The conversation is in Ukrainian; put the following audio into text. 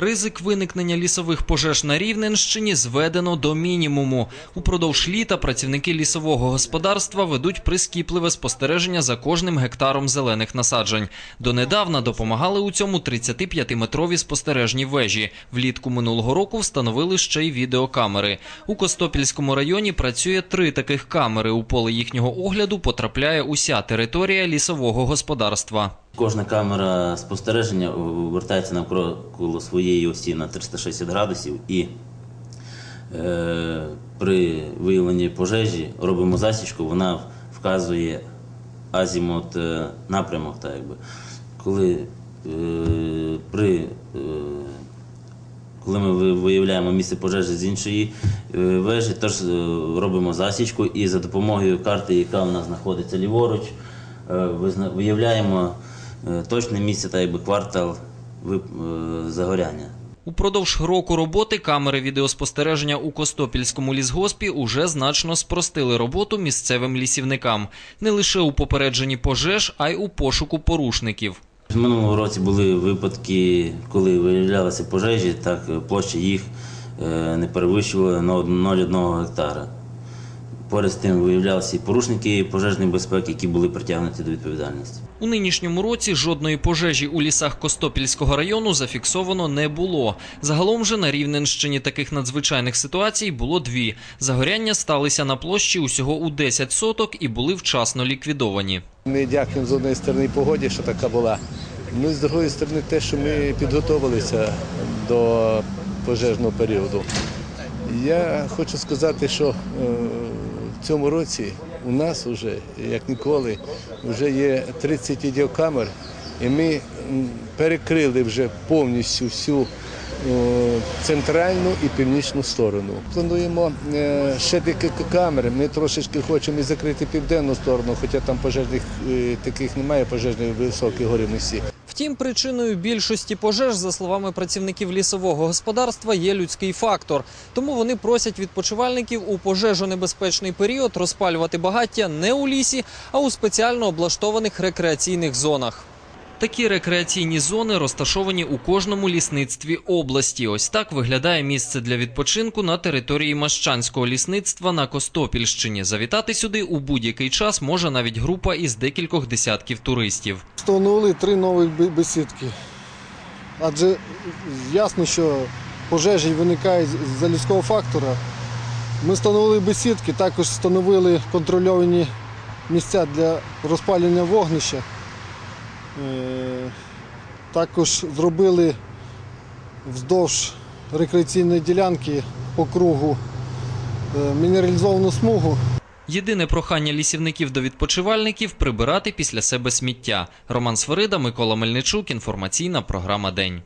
Ризик виникнення лісових пожеж на Рівненщині зведено до мінімуму. Упродовж літа працівники лісового господарства ведуть прискіпливе спостереження за кожним гектаром зелених насаджень. Донедавна допомагали у цьому 35-метрові спостережні вежі. Влітку минулого року встановили ще й відеокамери. У Костопільському районі працює три таких камери. У поле їхнього огляду потрапляє уся територія лісового господарства. Кожна камера спостереження вертається навколо своєї осі на 360 градусів і е, при виявленні пожежі робимо засічку, вона вказує азімут е, напрямок. Так якби. Коли, е, при, е, коли ми виявляємо місце пожежі з іншої е, вежі, теж е, робимо засічку і за допомогою карти, яка в нас знаходиться ліворуч, виявляємо точне місце та якби квартал е, загоряння. Упродовж року роботи камери відеоспостереження у Костопільському лісгоспі уже значно спростили роботу місцевим лісівникам не лише у попередженні пожеж, а й у пошуку порушників. В минулому році були випадки, коли виявлялися пожежі, так е, площа їх е, не перевищувала на 0,1 гектара. Поряд з тим виявлялися і порушники пожежної безпеки, які були притягнуті до відповідальності. У нинішньому році жодної пожежі у лісах Костопільського району зафіксовано не було. Загалом же на Рівненщині таких надзвичайних ситуацій було дві. Загоряння сталися на площі усього у 10 соток і були вчасно ліквідовані. Ми дякуємо з однієї сторони погоді, що така була. Ну і з другої сторони, те, що ми підготувалися до пожежного періоду. Я хочу сказати, що е, в цьому році у нас вже, як ніколи, вже є 30 відеокамер, і ми перекрили вже повністю всю е, центральну і північну сторону. Плануємо е, ще декілька камер. Ми трошечки хочемо і закрити південну сторону, хоча там пожежних е, таких немає, пожежної високої горівності. Втім, причиною більшості пожеж, за словами працівників лісового господарства, є людський фактор. Тому вони просять відпочивальників у пожежонебезпечний період розпалювати багаття не у лісі, а у спеціально облаштованих рекреаційних зонах. Такі рекреаційні зони розташовані у кожному лісництві області. Ось так виглядає місце для відпочинку на території Мащанського лісництва на Костопільщині. Завітати сюди у будь-який час може навіть група із декількох десятків туристів. Встановили три бе- бесідки. Адже ясно, що пожежі виникають за людського фактора. Ми встановили бесідки, також встановили контрольовані місця для розпалювання вогнища. Е, Також зробили вздовж рекреаційної ділянки по кругу е, мінералізовану смугу. Єдине прохання лісівників до відпочивальників прибирати після себе сміття. Роман Свирида, Микола Мельничук. Інформаційна програма День.